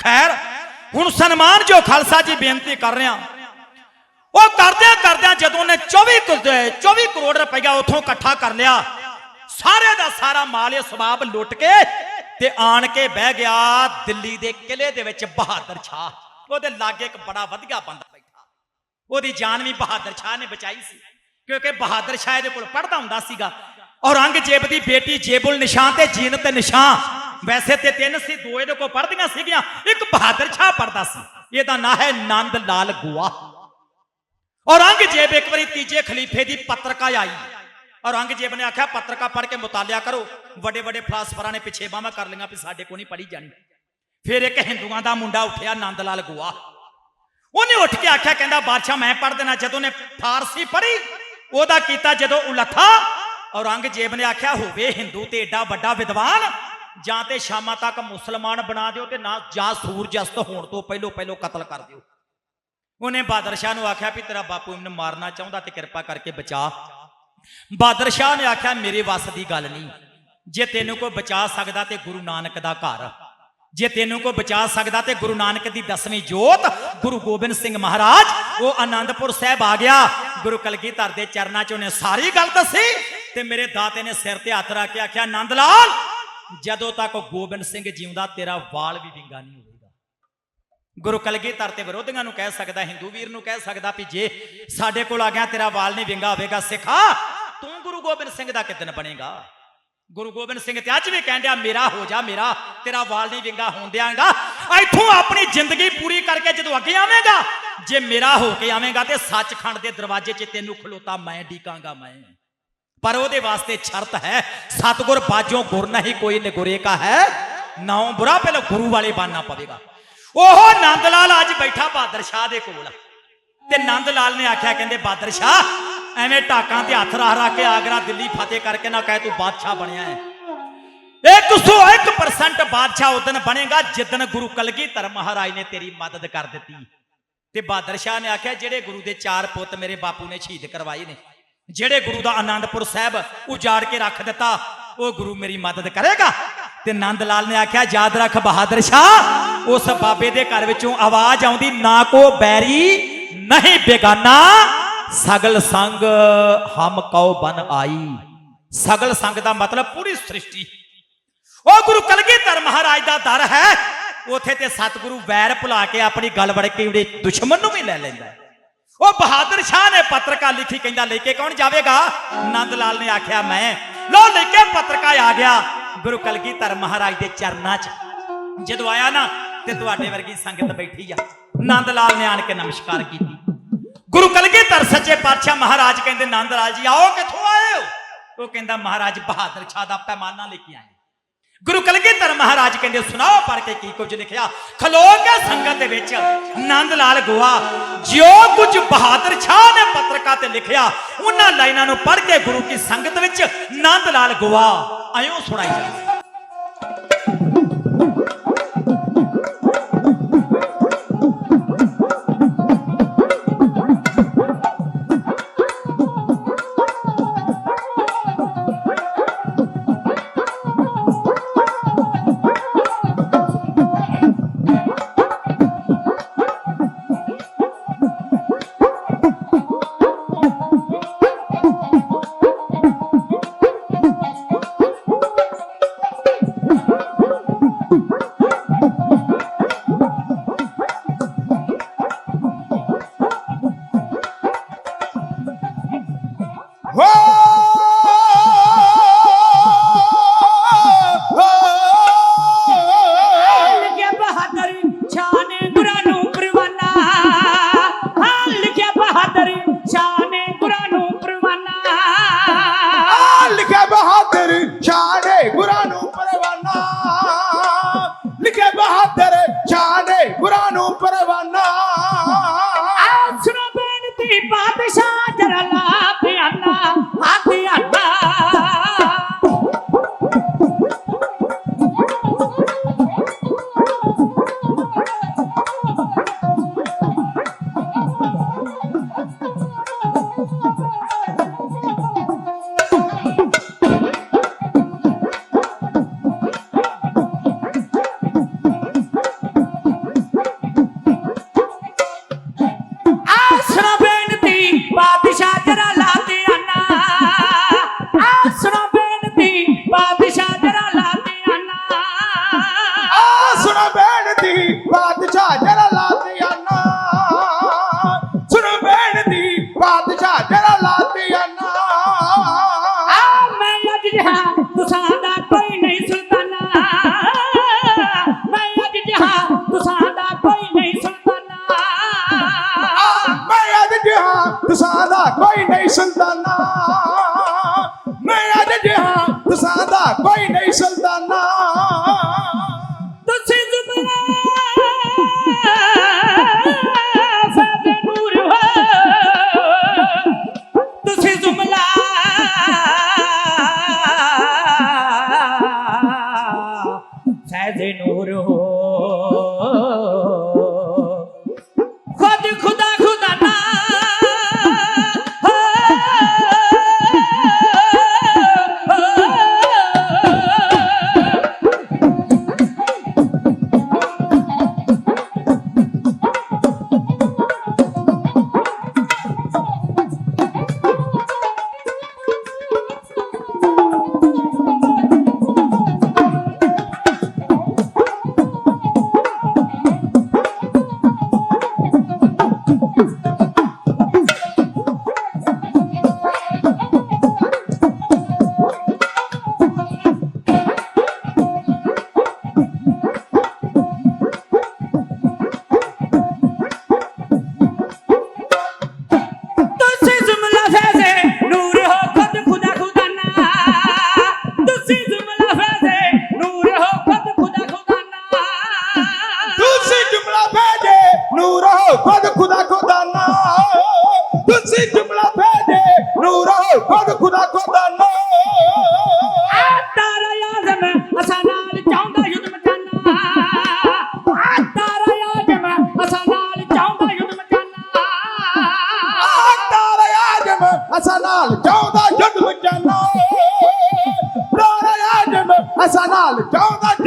ਖੈਰ, ਹੁਣ ਸਨਮਾਨ ਜੋ ਖਾਲਸਾ ਜੀ ਬੇਨਤੀ ਕਰ ਰਿਹਾ। ਉਹ ਕਰਦਿਆਂ ਕਰਦਿਆਂ ਜਦੋਂ ਨੇ 24 24 ਕਰੋੜ ਰੁਪਇਆ ਉਥੋਂ ਇਕੱਠਾ ਕਰ ਲਿਆ, ਸਾਰੇ ਦਾ ਸਾਰਾ ਮਾਲ ਇਹ ਸਵਾਬ ਲੁੱਟ ਕੇ ਤੇ ਆਣ ਕੇ ਬਹਿ ਗਿਆ ਦਿੱਲੀ ਦੇ ਕਿਲੇ ਦੇ ਵਿੱਚ ਬਹਾਦਰ ਸ਼ਾਹ। ਉਹਦੇ ਲਾਗੇ ਇੱਕ ਬੜਾ ਵਧੀਆ ਬੰਦਾ ਬੈਠਾ। ਉਹਦੀ ਜਾਨ ਵੀ ਬਹਾਦਰ ਸ਼ਾਹ ਨੇ ਬਚਾਈ ਸੀ, ਕਿਉਂਕਿ ਬਹਾਦਰ ਸ਼ਾਹ ਇਹਦੇ ਕੋਲ ਪੜਦਾ ਹੁੰਦਾ ਸੀਗਾ। ਔਰੰਗਜ਼ੇਬ ਦੀ ਬੇਟੀ ਜੇਬੁਲ ਨਿਸ਼ਾਨ ਤੇ ਜੀਨਤ ਨਿਸ਼ਾਨ ਵੈਸੇ ਤੇ ਤਿੰਨ ਸੀ ਦੋ ਇਹਦੇ ਕੋਲ ਪੜਦੀਆਂ ਸੀਗੀਆਂ ਇੱਕ ਬਹਾਦਰ ਸ਼ਾਹ ਪੜਦਾ ਸੀ ਇਹਦਾ ਨਾਂ ਹੈ ਨੰਦ ਲਾਲ ਗੁਆ ਔਰੰਗਜ਼ੇਬ ਇੱਕ ਵਾਰੀ ਤੀਜੇ ਖਲੀਫੇ ਦੀ ਪੱਤਰਕਾ ਆਈ ਔਰੰਗਜ਼ੇਬ ਨੇ ਆਖਿਆ ਪੱਤਰਕਾ ਪੜ੍ਹ ਕੇ ਮੁਤਾਲਿਆ ਕਰੋ ਵੱਡੇ ਵੱਡੇ ਫਲਸਫਰਾਂ ਨੇ ਪਿੱਛੇ ਬਾਹਾਂ ਕਰ ਲਈਆਂ ਵੀ ਸਾਡੇ ਕੋ ਨਹੀਂ ਪੜ੍ਹੀ ਜਾਣੀ ਫਿਰ ਇੱਕ ਹਿੰਦੂਆਂ ਦਾ ਮੁੰਡਾ ਉੱਠਿਆ ਨੰਦ ਲਾਲ ਗੁਆ ਉਹਨੇ ਉੱਠ ਕੇ ਆਖਿਆ ਕਹਿੰਦਾ ਬਾਦਸ਼ਾਹ ਮੈਂ ਪੜ੍ਹ ਦੇਣਾ ਜਦੋਂ ਨੇ ਫਾਰਸੀ ਪੜ੍ਹੀ ਉਹਦਾ ਕੀਤਾ ਜਦੋਂ ਉਲੱਥਾ ਔਰੰਗਜ਼ੇਬ ਨੇ ਆਖਿਆ ਹੋਵੇ ਹਿੰਦੂ ਤੇ ਏਡਾ ਵੱਡਾ ਵਿਦਵਾਨ ਜਾਂ ਤੇ ਸ਼ਾਮਾਂ ਤੱਕ ਮੁਸਲਮਾਨ ਬਣਾ ਦਿਓ ਤੇ ਨਾ ਜਾਂ ਸੂਰਜਸਤ ਹੋਣ ਤੋਂ ਪਹਿਲੋਂ ਪਹਿਲੋਂ ਕਤਲ ਕਰ ਦਿਓ। ਉਹਨੇ ਬਾਦਰ ਸ਼ਾਹ ਨੂੰ ਆਖਿਆ ਵੀ ਤੇਰਾ ਬਾਪੂ ਮੈਨੂੰ ਮਾਰਨਾ ਚਾਹੁੰਦਾ ਤੇ ਕਿਰਪਾ ਕਰਕੇ ਬਚਾ। ਬਾਦਰ ਸ਼ਾਹ ਨੇ ਆਖਿਆ, ਮੇਰੇ ਵੱਸ ਦੀ ਗੱਲ ਨਹੀਂ। ਜੇ ਤੈਨੂੰ ਕੋਈ ਬਚਾ ਸਕਦਾ ਤੇ ਗੁਰੂ ਨਾਨਕ ਦਾ ਘਰ। ਜੇ ਤੈਨੂੰ ਕੋਈ ਬਚਾ ਸਕਦਾ ਤੇ ਗੁਰੂ ਨਾਨਕ ਦੀ ਦਸਵੀਂ ਜੋਤ, ਗੁਰੂ ਗੋਬਿੰਦ ਸਿੰਘ ਮਹਾਰਾਜ, ਉਹ ਆਨੰਦਪੁਰ ਸਾਹਿਬ ਆ ਗਿਆ। ਗੁਰੂ ਕਲਗੀਧਰ ਦੇ ਚਰਨਾਂ 'ਚ ਉਹਨੇ ਸਾਰੀ ਗੱਲ ਦੱਸੀ ਤੇ ਮੇਰੇ ਦਾਤੇ ਨੇ ਸਿਰ ਤੇ ਹੱਥ ਰੱਖ ਕੇ ਆਖਿਆ ਆਨੰਦ ਲਾਲ ਜਦੋਂ ਤੱਕ ਗੋਬਿੰਦ ਸਿੰਘ ਜਿਉਂਦਾ, ਤੇਰਾ ਵਾਲ ਵੀ ਵਿੰਗਾ ਨਹੀਂ ਹੋਵੇਗਾ। ਗੁਰੂ ਕਲਗੀਧਰ ਤੇ ਵਿਰੋਧੀਆਂ ਨੂੰ ਕਹਿ ਸਕਦਾ, ਹਿੰਦੂ ਵੀਰ ਨੂੰ ਕਹਿ ਸਕਦਾ ਵੀ ਜੇ ਸਾਡੇ ਕੋਲ ਆ ਗਿਆ, ਤੇਰਾ ਵਾਲ ਨਹੀਂ ਵਿੰਗਾ ਹੋਵੇਗਾ, ਸਿੱਖਾ, ਤੂੰ ਗੁਰੂ ਗੋਬਿੰਦ ਸਿੰਘ ਦਾ ਕਿਦਨ ਬਣੇਗਾ? ਗੁਰੂ ਗੋਬਿੰਦ ਸਿੰਘ ਤੇ ਅੱਜ ਵੀ ਕਹਿੰਦਿਆ ਮੇਰਾ ਹੋ ਜਾ, ਮੇਰਾ, ਤੇਰਾ ਵਾਲ ਨਹੀਂ ਵਿੰਗਾ ਹੋਣ ਦਿਆਂਗਾ। ਇੱਥੋਂ ਆਪਣੀ ਜ਼ਿੰਦਗੀ ਪੂਰੀ ਕਰਕੇ ਜਦੋਂ ਅੱਗੇ ਆਵੇਂਗਾ, ਜੇ ਮੇਰਾ ਹੋ ਕੇ ਆਵੇਂਗਾ ਤੇ ਸੱਚਖੰਡ ਦੇ ਦਰਵਾਜ਼ੇ 'ਚ ਤੈਨੂੰ ਖਲੋਤਾ, ਮੈਂ ਡੀਕਾਂਗਾ ਮੈਂ। ਪਰ ਉਹਦੇ ਵਾਸਤੇ ਸ਼ਰਤ ਹੈ, ਸਤਗੁਰ ਬਾਜੋਂ ਗੁਰ ਨਹੀਂ, ਕੋਈ ਨਿਗੁਰੇ ਕਾ ਹੈ। ਨਾਉ ਬੁਰਾ ਪਹਿਲਾਂ ਗੁਰੂ ਵਾਲੇ ਬਣਨਾ ਪਵੇਗਾ। ਉਹ ਨੰਦ ਲਾਲ ਅੱਜ ਬੈਠਾ ਬਹਾਦਰ ਸ਼ਾਹ ਦੇ ਕੋਲ। ਤੇ ਨੰਦ ਲਾਲ ਨੇ ਆਖਿਆ, ਕਹਿੰਦੇ ਬਹਾਦਰ ਸ਼ਾਹ, ਐਵੇਂ ਢਾਕਾਂ ਤੇ ਹੱਥ ਰਾਹ ਰੱਖ ਕੇ ਆਗਰਾ ਦਿੱਲੀ ਫਤਿਹ ਕਰਕੇ ਨਾ ਕਹੇ ਤੂੰ ਬਾਦਸ਼ਾਹ ਬਣਿਆ ਹੈ। 101% ਬਾਦਸ਼ਾਹ ਉਦਨ ਬਣੇਗਾ ਜਿੱਦਨ ਗੁਰੂ ਕਲਗੀਧਰ ਮਹਾਰਾਜ ਨੇ ਤੇਰੀ ਮਦਦ ਕਰ ਦਿੱਤੀ। ਤੇ ਬਹਾਦਰ ਸ਼ਾਹ ਨੇ ਆਖਿਆ, ਜਿਹੜੇ ਗੁਰੂ ਦੇ ਚਾਰ ਪੁੱਤ ਮੇਰੇ ਬਾਪੂ ਨੇ ਸ਼ਹੀਦ ਕਰਵਾਏ ਨੇ ਜਿਹੜੇ ਗੁਰੂ ਦਾ ਆਨੰਦਪੁਰ ਸਾਹਿਬ ਉਜਾੜ ਕੇ ਰੱਖ ਦਿੱਤਾ, ਉਹ ਗੁਰੂ ਮੇਰੀ ਮਦਦ ਕਰੇਗਾ। ਤੇ ਨੰਦ ਲਾਲ ਨੇ ਆਖਿਆ, ਯਾਦ ਰੱਖ ਬਹਾਦਰ ਸ਼ਾਹ, ਉਸ ਬਾਬੇ ਦੇ ਘਰ ਵਿੱਚੋਂ ਆਵਾਜ਼ ਆਉਂਦੀ, ਨਾ ਕੋ ਬੈਰੀ, ਨਹੀਂ ਬੇਗਾਨਾ, ਸਗਲ ਸੰਗ ਹਮ ਕਉ ਬਨ ਆਈ। ਸਗਲ ਸੰਗ ਦਾ ਮਤਲਬ ਪੂਰੀ ਸ੍ਰਿਸ਼ਟੀ। ਉਹ ਗੁਰੂ ਕਲਗੀਧਰ ਮਹਾਰਾਜ ਦਾ ਦਰ ਹੈ, ਉਥੇ ਤੇ ਸਤਿਗੁਰੂ ਵੈਰ ਭੁਲਾ ਕੇ ਆਪਣੀ ਗੱਲ ਵੜ ਕੇ ਉਹਦੇ ਦੁਸ਼ਮਣ ਨੂੰ ਵੀ ਲੈ ਲੈਂਦਾ ਹੈ। ਉਹ ਬਹਾਦਰ ਸ਼ਾਹ ਨੇ ਪੱਤਰਕਾ ਲਿਖੀ ਕਹਿੰਦਾ, ਲੈ ਕੇ ਕੌਣ ਜਾਵੇਗਾ? ਨੰਦ ਲਾਲ ਨੇ ਆਖਿਆ, ਮੈਂ। ਲੋ ਲੈ ਕੇ ਪੱਤਰਕਾ ਆ ਗਿਆ ਗੁਰੂ ਕਲਗੀਧਰ ਮਹਾਰਾਜ ਦੇ ਚਰਨਾਂ 'ਚ। ਜਦੋਂ ਆਇਆ ਨਾ, ਤੇ ਤੁਹਾਡੇ ਵਰਗੀ ਸੰਗਤ ਬੈਠੀ ਆ। ਨੰਦ ਲਾਲ ਨੇ ਆਣ ਕੇ ਨਮਸਕਾਰ ਕੀਤੀ। ਗੁਰੂ ਕਲਗੀਧਰ ਸੱਚੇ ਪਾਤਸ਼ਾਹ ਮਹਾਰਾਜ ਕਹਿੰਦੇ ਨੰਦ ਲਾਲ ਜੀ, ਆਓ ਕਿੱਥੋਂ ਆਏ ਹੋ? ਉਹ ਕਹਿੰਦਾ, ਮਹਾਰਾਜ ਬਹਾਦਰ ਸ਼ਾਹ ਦਾ ਪੈਮਾਨਾ ਲੈ ਕੇ ਆਏ ਗੁਰੂ ਕਲਗੀਧਰ ਮਹਾਰਾਜ ਕਹਿੰਦੇ, ਸੁਣਾਓ ਪੜ ਕੇ ਕੀ ਕੁਝ ਲਿਖਿਆ? ਖਲੋ ਕੇ ਸੰਗਤ ਦੇ ਵਿੱਚ, ਨੰਦ ਲਾਲ ਗੋਆ, ਜਿਉ ਕੁਝ ਬਹਾਦਰ ਸ਼ਾਹ ਨੇ ਪੱਤਰਕਾ ਤੇ ਲਿਖਿਆ, ਉਹਨਾਂ ਲਾਈਨਾਂ ਨੂੰ ਪੜ ਕੇ ਗੁਰੂ ਕੀ ਸੰਗਤ ਵਿੱਚ ਨੰਦ ਲਾਲ ਗੋਆ, ਆਇਓ ਸੁਣਾਈ ਜਾਂਦੇ ਨੇ கோயில் ਅਸਾਂ ਨਾਲ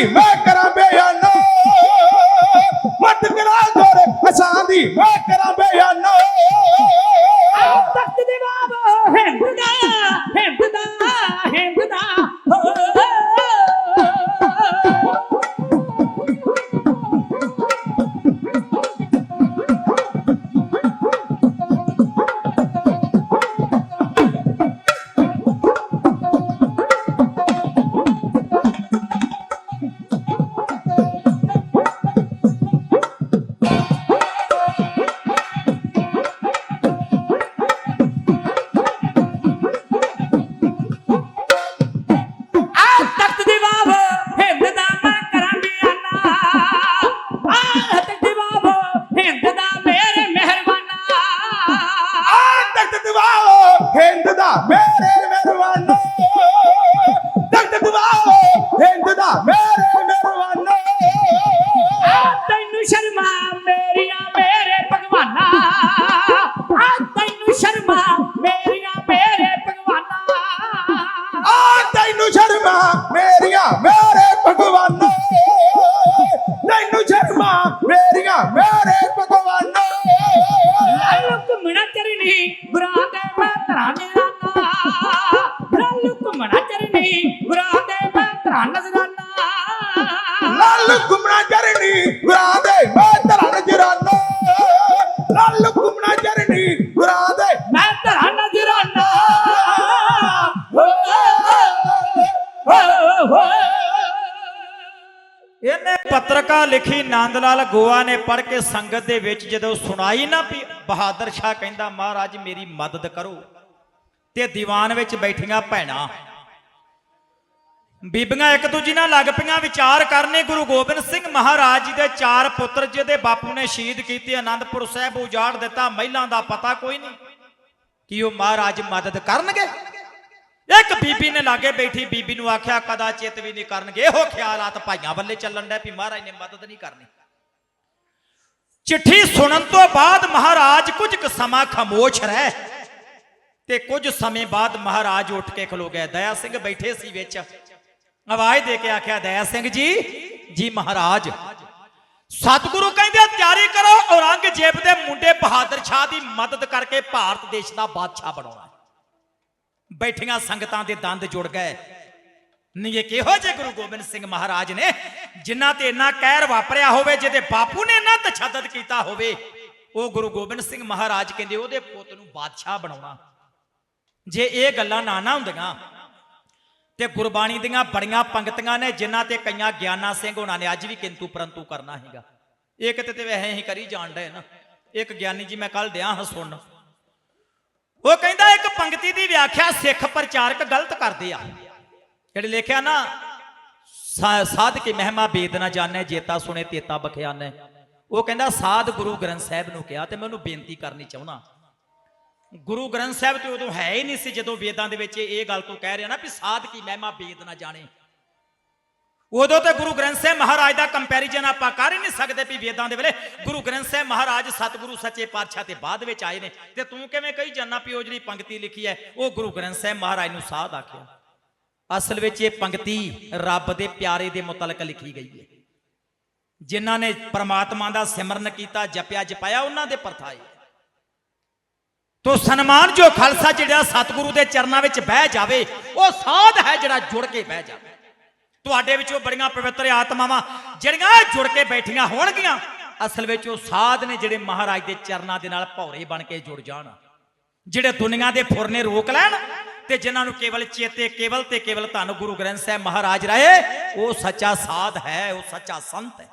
ਅਸਾਂ ਦੀ ਲਿਖੀ ਨੰਦ ਲਾਲ ਗੋਆ ਨੇ ਪੜ੍ਹ ਕੇ ਸੰਗਤ ਦੇ ਵਿੱਚ ਜਦੋਂ ਸੁਣਾਈ ਨਾ ਵੀ ਬਹਾਦਰ ਸ਼ਾਹ ਕਹਿੰਦਾ, ਮਹਾਰਾਜ, ਮੇਰੀ ਮਦਦ ਕਰੋ। ਤੇ ਦੀਵਾਨ ਵਿੱਚ ਬੈਠੀਆਂ ਭੈਣਾਂ। ਬੀਬੀਆਂ ਇੱਕ ਦੂਜੀ ਨਾਲ ਲੱਗ ਪਈਆਂ, ਵਿਚਾਰ ਕਰਨੇ ਗੁਰੂ ਗੋਬਿੰਦ ਸਿੰਘ ਮਹਾਰਾਜ ਜੀ ਦੇ ਚਾਰ ਪੁੱਤਰ, ਜਿਹਦੇ ਬਾਪੂ ਨੇ ਸ਼ਹੀਦ ਕੀਤੇ, ਆਨੰਦਪੁਰ ਸਾਹਿਬ ਉਜਾੜ ਦਿੱਤਾ, ਮਹਿਲਾਂ ਦਾ ਪਤਾ ਕੋਈ ਨਹੀਂ ਕਿ ਉਹ ਮਹਾਰਾਜ ਮਦਦ ਕਰਨਗੇ। ਇੱਕ ਬੀਬੀ ਨੇ ਲਾਗੇ ਬੈਠੀ, ਬੀਬੀ ਨੂੰ ਆਖਿਆ, ਕਦਾ ਚਿੱਤ ਵੀ ਨਹੀਂ ਕਰਨਗੇ। ਇਹੋ ਖਿਆਲਾਤ ਭਾਈਆਂ ਵੱਲੇ ਚੱਲਣ ਡੈ ਵੀ ਮਹਾਰਾਜ ਨੇ ਮਦਦ ਨਹੀਂ ਕਰਨੀ। ਚਿੱਠੀ ਸੁਣਨ ਤੋਂ ਬਾਅਦ ਮਹਾਰਾਜ ਕੁਝ ਕੁ ਸਮਾਂ ਖਾਮੋਸ਼ ਰਹਿ ਤੇ ਕੁਝ ਸਮੇਂ ਬਾਅਦ ਮਹਾਰਾਜ ਉੱਠ ਕੇ ਖਲੋ ਗਏ। ਦਇਆ ਸਿੰਘ ਬੈਠੇ ਸੀ ਵਿੱਚ। ਆਵਾਜ਼ ਦੇ ਕੇ ਆਖਿਆ, ਦਇਆ ਸਿੰਘ ਜੀ ਜੀ ਮਹਾਰਾਜ, ਸਤਿਗੁਰੂ ਕਹਿੰਦੇ ਤਿਆਰੀ ਕਰੋ ਔਰੰਗਜ਼ੇਬ ਦੇ ਮੁੰਡੇ ਬਹਾਦਰ ਸ਼ਾਹ ਦੀ ਮਦਦ ਕਰਕੇ ਭਾਰਤ ਦੇਸ਼ ਦਾ ਬਾਦਸ਼ਾਹ ਬਣਾਉਣਾ ਬੈਠੀਆਂ ਸੰਗਤਾਂ ਦੇ ਦੰਦ ਜੁੜ ਗਏ। ਨਹੀਂ, ਇਹ ਕਿਹੋ ਜਿਹੇ ਗੁਰੂ ਗੋਬਿੰਦ ਸਿੰਘ ਮਹਾਰਾਜ ਨੇ ਜਿਨ੍ਹਾਂ ਤੇ ਇੰਨਾ ਕਹਿਰ ਵਾਪਰਿਆ ਹੋਵੇ, ਜਿਹਦੇ ਬਾਪੂ ਨੇ ਇੰਨਾ ਤਸ਼ੱਦਦ ਕੀਤਾ ਹੋਵੇ। ਉਹ ਗੁਰੂ ਗੋਬਿੰਦ ਸਿੰਘ ਮਹਾਰਾਜ ਕਹਿੰਦੇ, ਉਹਦੇ ਪੁੱਤ ਨੂੰ ਬਾਦਸ਼ਾਹ ਬਣਾਉਣਾ। ਜੇ ਇਹ ਗੱਲਾਂ ਨਾ ਨਾ ਹੁੰਦੀਆਂ, ਤੇ ਗੁਰਬਾਣੀ ਦੀਆਂ ਬੜੀਆਂ ਪੰਕਤੀਆਂ ਨੇ, ਜਿਨ੍ਹਾਂ ਤੇ ਕਈਆਂ ਗਿਆਨਾ ਸਿੰਘ ਉਹਨਾਂ ਨੇ, ਅੱਜ ਵੀ ਕਿੰਤੂ ਪਰੰਤੂ ਕਰਨਾ ਹੈਗਾ। ਇਹ ਕਿਤੇ ਤੇ ਵੈਸੇ ਹੀ ਕਰੀ ਜਾਣ ਡਏ ਨਾ। ਇੱਕ ਗਿਆਨੀ ਜੀ ਮੈਂ ਕੱਲ ਦਿਆਂ ਹਾਂ ਸੁਣਨ। ਉਹ ਕਹਿੰਦਾ ਇੱਕ ਪੰਕਤੀ ਦੀ ਵਿਆਖਿਆ ਸਿੱਖ ਪ੍ਰਚਾਰਕ ਗਲਤ ਕਰਦੇ ਆ। ਜਿਹੜੇ ਲਿਖਿਆ ਨਾ ਸਾਧ ਕੀ ਮਹਿਮਾ ਬੇਦ ਨਾ ਜਾਣੈ, ਜੇਤਾ ਸੁਣੇ, ਤੇਤਾ ਬਖਿਆਨੈ। ਉਹ ਕਹਿੰਦਾ, ਸਾਧ ਗੁਰੂ ਗ੍ਰੰਥ ਸਾਹਿਬ ਨੂੰ ਕਿਹਾ ਤੇ ਮੈਂ ਉਹਨੂੰ ਬੇਨਤੀ ਕਰਨੀ ਚਾਹੁੰਦਾ। ਗੁਰੂ ਗ੍ਰੰਥ ਸਾਹਿਬ ਤੇ ਉਦੋਂ ਹੈ ਹੀ ਨਹੀਂ ਸੀ ਜਦੋਂ ਵੇਦਾਂ ਦੇ ਵਿੱਚ ਇਹ ਗੱਲ ਤੋਂ ਕਹਿ ਰਿਹਾ ਨਾ ਵੀ ਸਾਧ ਕੀ ਮਹਿਮਾ ਬੇਦ ਨਾ ਜਾਣੇ। ਉਦੋਂ ਤੇ ਗੁਰੂ ਗ੍ਰੰਥ ਸਾਹਿਬ ਮਹਾਰਾਜ ਦਾ ਕੰਪੈਰੀਜ਼ਨ ਆਪਾਂ ਕਰ ਹੀ ਨਹੀਂ ਸਕਦੇ ਵੀ ਵੇਦਾਂ ਦੇ ਵੇਲੇ ਗੁਰੂ ਗ੍ਰੰਥ ਸਾਹਿਬ ਮਹਾਰਾਜ ਸਤਿਗੁਰੂ ਸੱਚੇ ਪਾਤਸ਼ਾਹ ਤੇ ਬਾਅਦ ਵਿੱਚ ਆਏ ਨੇ ਤੇ ਤੂੰ ਕਿਵੇਂ ਕਹੀ ਜਾਨਾ ਵੀ ਉਹ ਜਿਹੜੀ ਪੰਕਤੀ ਲਿਖੀ ਹੈ, ਉਹ ਗੁਰੂ ਗ੍ਰੰਥ ਸਾਹਿਬ ਮਹਾਰਾਜ ਨੂੰ ਸਾਧ ਆਖਿਆ। ਅਸਲ ਵਿੱਚ ਇਹ ਪੰਕਤੀ ਰੱਬ ਦੇ ਪਿਆਰੇ ਦੇ ਮੁਤਲਕ ਲਿਖੀ ਗਈ ਹੈ। ਜਿਨ੍ਹਾਂ ਨੇ ਪ੍ਰਮਾਤਮਾ ਦਾ ਸਿਮਰਨ ਕੀਤਾ, ਜਪਿਆ, ਜਪਾਇਆ, ਉਹਨਾਂ ਦੇ ਪਰਥਾਏ। ਤੋ ਸਨਮਾਨ ਜੋ ਖਾਲਸਾ ਜਿਹੜਾ ਸਤਿਗੁਰੂ ਦੇ ਚਰਨਾਂ ਵਿੱਚ ਬਹਿ ਜਾਵੇ, ਉਹ ਸਾਧ ਹੈ ਜਿਹੜਾ ਜੁੜ ਕੇ ਬਹਿ ਜਾਵੇ। ਤੁਹਾਡੇ ਵਿੱਚੋਂ ਬੜੀਆਂ ਪਵਿੱਤਰ ਆਤਮਾਵਾਂ ਜਿਹੜੀਆਂ ਜੁੜ ਕੇ ਬੈਠੀਆਂ ਹੋਣਗੀਆਂ। ਅਸਲ ਵਿੱਚ ਉਹ ਸਾਧ ਨੇ ਜਿਹੜੇ ਮਹਾਰਾਜ ਦੇ ਚਰਨਾਂ ਦੇ ਨਾਲ ਭੌਰੇ ਬਣ ਕੇ ਜੁੜ ਜਾਣ। ਜਿਹੜੇ ਦੁਨੀਆ ਦੇ ਫੁਰਨੇ ਰੋਕ ਲੈਣ ਤੇ ਜਿਨ੍ਹਾਂ ਨੂੰ ਕੇਵਲ ਚੇਤੇ, ਕੇਵਲ ਤੇ ਕੇਵਲ ਧੰਨ ਗੁਰੂ ਗ੍ਰੰਥ ਸਾਹਿਬ ਮਹਾਰਾਜ ਰਹੇ, ਉਹ ਸੱਚਾ ਸਾਧ ਹੈ, ਉਹ ਸੱਚਾ ਸੰਤ ਹੈ।